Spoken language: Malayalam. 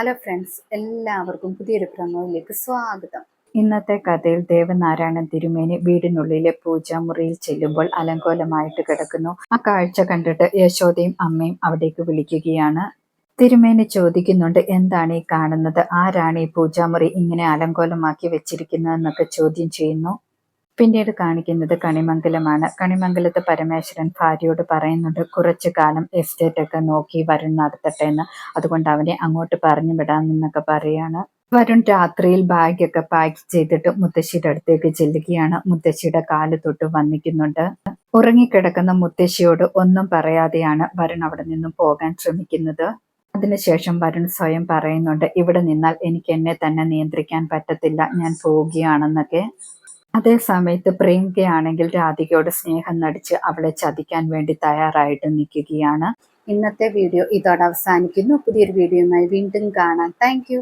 ഹലോ ഫ്രണ്ട്സ് എല്ലാവർക്കും പുതിയൊരു പ്രമോയിലേക്ക് സ്വാഗതം. ഇന്നത്തെ കഥയിൽ ദേവനാരായണൻ തിരുമേനി വീടിനുള്ളിലെ പൂജാമുറിയിൽ ചെല്ലുമ്പോൾ അലങ്കോലമായിട്ട് കിടക്കുന്നു. ആ കാഴ്ച കണ്ടിട്ട് യശോദയും അമ്മയും അവിടേക്ക് വിളിക്കുകയാണ്. തിരുമേനി ചോദിക്കുന്നുണ്ട് എന്താണ് ഈ കാണുന്നത്? ആരാണ് ഈ പൂജാമുറി ഇങ്ങനെ അലങ്കോലമാക്കി വെച്ചിരിക്കുന്നതെന്നൊക്കെ ചോദ്യം ചെയ്യുന്നു. പിന്നീട് കാണിക്കുന്നത് കണിമംഗലമാണ്. കണിമംഗലത്ത് പരമേശ്വരൻ ഭാര്യയോട് പറയുന്നുണ്ട് കുറച്ച് കാലം എസ്റ്റേറ്റ് ഒക്കെ നോക്കി വരുൺ നടത്തട്ടെ എന്ന്. അതുകൊണ്ട് അവനെ അങ്ങോട്ട് പറഞ്ഞു വിടാമെന്നൊക്കെ പറയാണ്. വരുൺ രാത്രിയിൽ ബാഗൊക്കെ പാക്ക് ചെയ്തിട്ട് മുത്തശ്ശിയുടെ അടുത്തേക്ക് ചെല്ലുകയാണ്. മുത്തശ്ശിയുടെ കാൽ തൊട്ട് വന്നിക്കുന്നുണ്ട്. ഉറങ്ങിക്കിടക്കുന്ന മുത്തശ്ശിയോട് ഒന്നും പറയാതെയാണ് വരുൺ അവിടെ നിന്നും പോകാൻ ശ്രമിക്കുന്നത്. അതിനുശേഷം വരുൺ സ്വയം പറയുന്നുണ്ട് ഇവിടെ നിന്നാൽ എനിക്ക് എന്നെ തന്നെ നിയന്ത്രിക്കാൻ പറ്റത്തില്ല. ഞാൻ പോവുകയാണെന്നൊക്കെ. അതേ സമയത്ത് പ്രിയങ്കയാണെങ്കിൽ രാധികയോട് സ്നേഹം നടിച്ച് അവളെ ചതിക്കാൻ വേണ്ടി തയ്യാറായിട്ട് നിൽക്കുകയാണ്. ഇന്നത്തെ വീഡിയോ ഇതോടെ അവസാനിക്കുന്നു. പുതിയൊരു വീഡിയോയുമായി വീണ്ടും കാണാം. താങ്ക്